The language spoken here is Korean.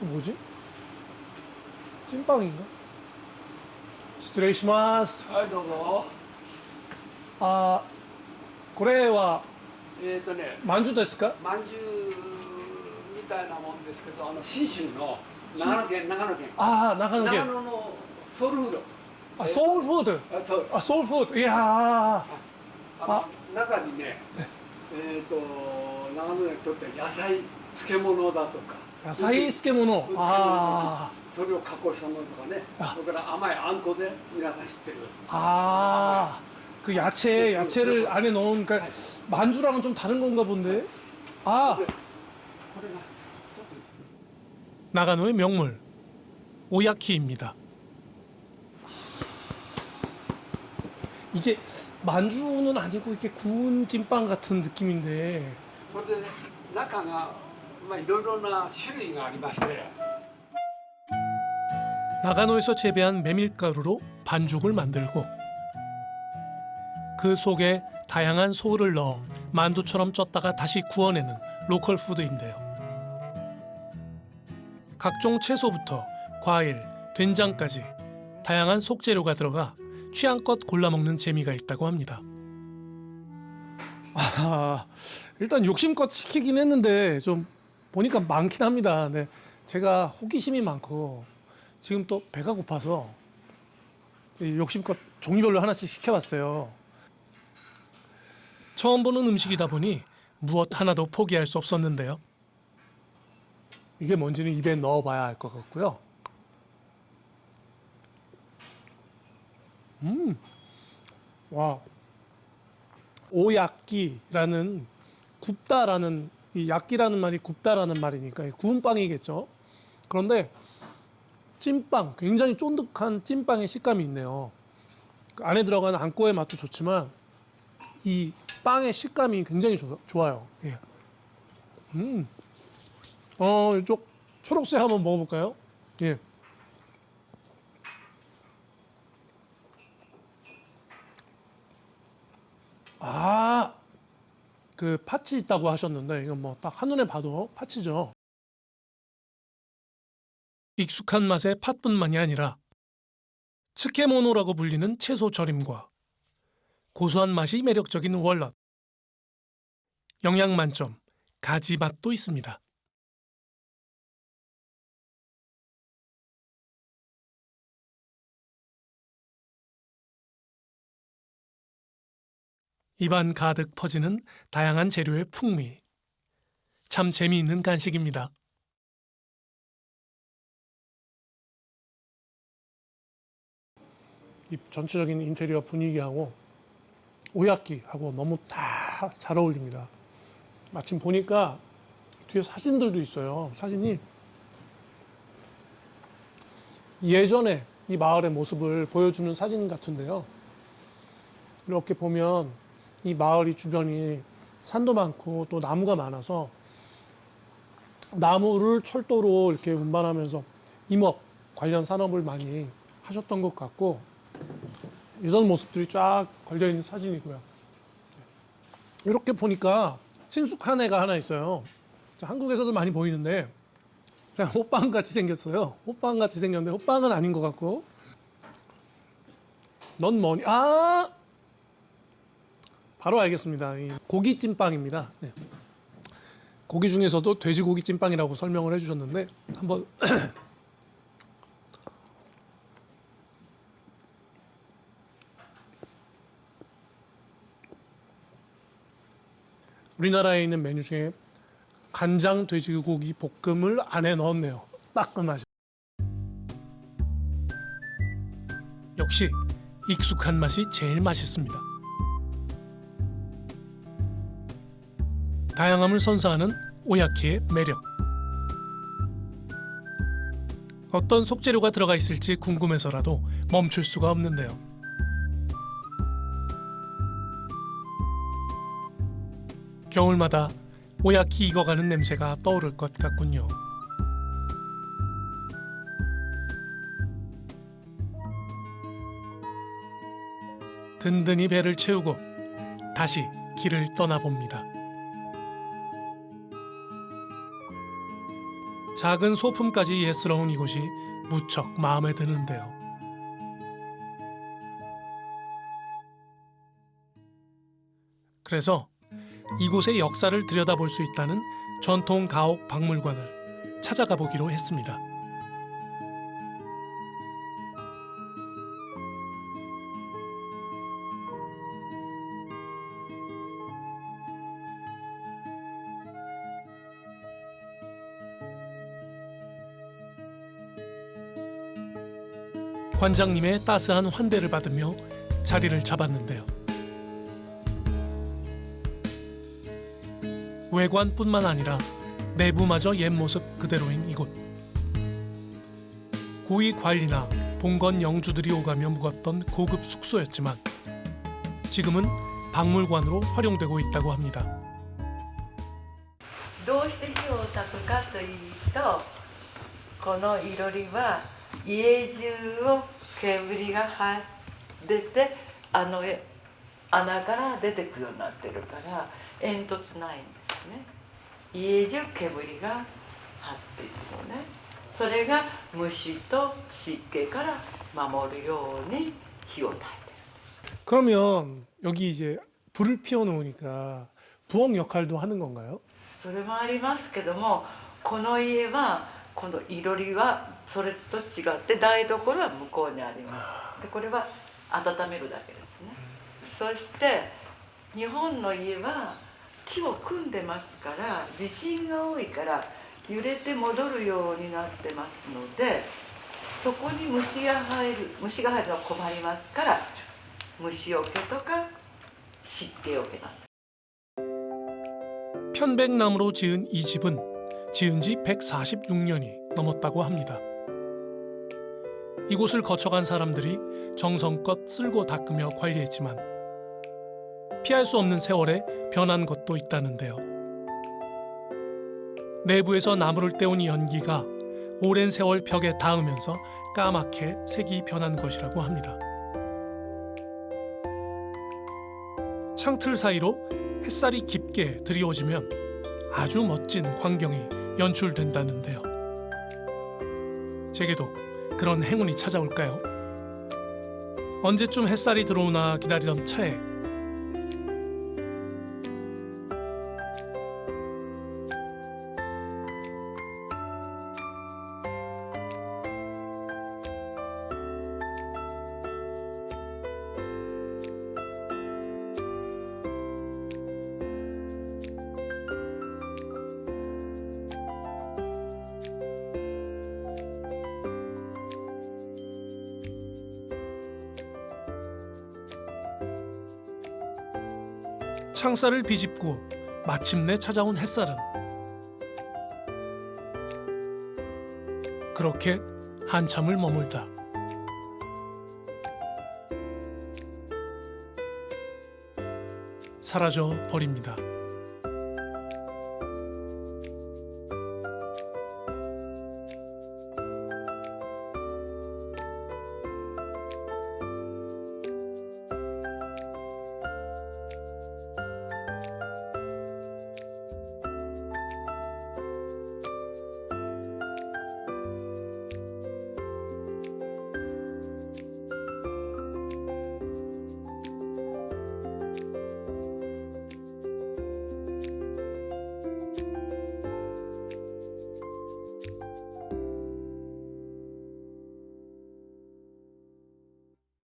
이거 뭐지? 찐빵인가? 스트레이시마스. はいどうぞ 아, 고래와 えっ、とね 만주 ですか?まんじゅうみたいなもんですけどあの信州の長野県長野県 아, 나가는 長 게. 野のソウルフード 아, 소울푸드. あそうです 아, 소울푸드. 이야. あのあ中にねえっ、と長野にとって野菜漬物だとか 야사이 스케모노. 아. それを加工したものとかねあそれから甘いあんこで皆さん知ってる 아. 그 야채, 야채를 안에 넣은, 그러니까 만주랑은 좀 다른 건가 본데? 아. でこれがちょっと 나가노의 명물 오야키입니다. 이게 만주는 아니고 이게 구운 찐빵 같은 느낌인데 それでね中が まあいろいろな種類がありまして 나가노에서 재배한 메밀가루로 반죽을 만들고 그 속에 다양한 소를 넣어 만두처럼 쪘다가 다시 구워내는 로컬 푸드인데요. 각종 채소부터 과일, 된장까지 다양한 속재료가 들어가 취향껏 골라 먹는 재미가 있다고 합니다. 아, 일단 욕심껏 시키긴 했는데 좀 보니까 많긴 합니다. 네, 제가 호기심이 많고 지금 또 배가 고파서 이 욕심껏 종류별로 하나씩 시켜봤어요. 처음 보는 음식이다 보니 무엇 하나도 포기할 수 없었는데요. 이게 뭔지는 입에 넣어봐야 알 것 같고요. 음, 와, 오야끼라는 굽다라는 이 야끼라는 말이 굽다라는 말이니까 구운 빵이겠죠. 그런데 찐빵, 굉장히 쫀득한 찐빵의 식감이 있네요. 그 안에 들어간 안고의 맛도 좋지만 이 빵의 식감이 굉장히 좋, 좋아요. 예. 음, 어 이쪽 초록색 한번 먹어볼까요? 예. 아, 그 파치 있다고 하셨는데 이건 뭐 딱 한눈에 봐도 파치죠. 익숙한 맛의 팥뿐만이 아니라 츠케모노라고 불리는 채소 절임과 고소한 맛이 매력적인 월넛, 영양 만점 가지 맛도 있습니다. 입안 가득 퍼지는 다양한 재료의 풍미. 참 재미있는 간식입니다. 이 전체적인 인테리어 분위기하고 오야끼하고 너무 다 잘 어울립니다. 마침 보니까 뒤에 사진들도 있어요. 사진이 예전에 이 마을의 모습을 보여주는 사진 같은데요. 이렇게 보면 이 마을 이 주변이 산도 많고 또 나무가 많아서 나무를 철도로 이렇게 운반하면서 임업 관련 산업을 많이 하셨던 것 같고 예전 모습들이 쫙 걸려 있는 사진이고요. 이렇게 보니까 친숙한 애가 하나 있어요. 자, 한국에서도 많이 보이는데 자, 호빵 같이 생겼어요. 호빵 같이 생겼는데 호빵은 아닌 것 같고 넌 뭐니? 아 바로 알겠습니다. 이 고기 찐빵입니다. 네. 고기 중에서도 돼지고기 찐빵이라고 설명을 해주셨는데 한번 우리나라에 있는 메뉴 중에 간장 돼지고기 볶음을 안에 넣었네요. 맛이. 역시 익숙한 맛이 제일 맛있습니다. 다양함을 선사하는 오야키의 매력. 어떤 속재료가 들어가 있을지 궁금해서라도 멈출 수가 없는데요. 겨울마다 오야키 익어가는 냄새가 떠오를 것 같군요. 든든히 배를 채우고 다시 길을 떠나봅니다. 작은 소품까지 예스러운 이곳이 무척 마음에 드는데요. 그래서 이곳의 역사를 들여다볼 수 있다는 전통 가옥 박물관을 찾아가 보기로 했습니다. 관장님의 따스한 환대를 받으며 자리를 잡았는데요. 외관뿐만 아니라 내부마저 옛 모습 그대로인 이곳. 고위 관리나 봉건 영주들이 오가며 묵었던 고급 숙소였지만 지금은 박물관으로 활용되고 있다고 합니다. どうして火を焚くかというとこのいろりは 家中を煙がは出てあのえ穴から出てくるようになってるから煙突ないんですね家中煙が張っているのねそれが虫と湿気から守るように火を焚いてる 그러면 여기 이제 불을 피워 놓으니까 부엌 역할도 하는 건가요? それもありますけどもこの家はこのいろりは それと違って台所は向こうにありますでこれは温めるだけですねそして日本の家は木を組んでますから地震が多いから揺れて戻るようになってますのでそこに虫が入る虫が入るのは困りますから虫よけとか湿気よけなんです 편백나무로 지은 이 집은 지은 지 146년이 넘었다고 합니다. 이곳을 거쳐간 사람들이 정성껏 쓸고 닦으며 관리했지만 피할 수 없는 세월에 변한 것도 있다는데요. 내부에서 나무를 떼온 이 연기가 오랜 세월 벽에 닿으면서 까맣게 색이 변한 것이라고 합니다. 창틀 사이로 햇살이 깊게 들이워지면 아주 멋진 광경이 연출된다는데요. 제게도 그런 행운이 찾아올까요? 언제쯤 햇살이 들어오나 기다리던 차에 창살을 비집고 마침내 찾아온 햇살은 그렇게 한참을 머물다 사라져 버립니다.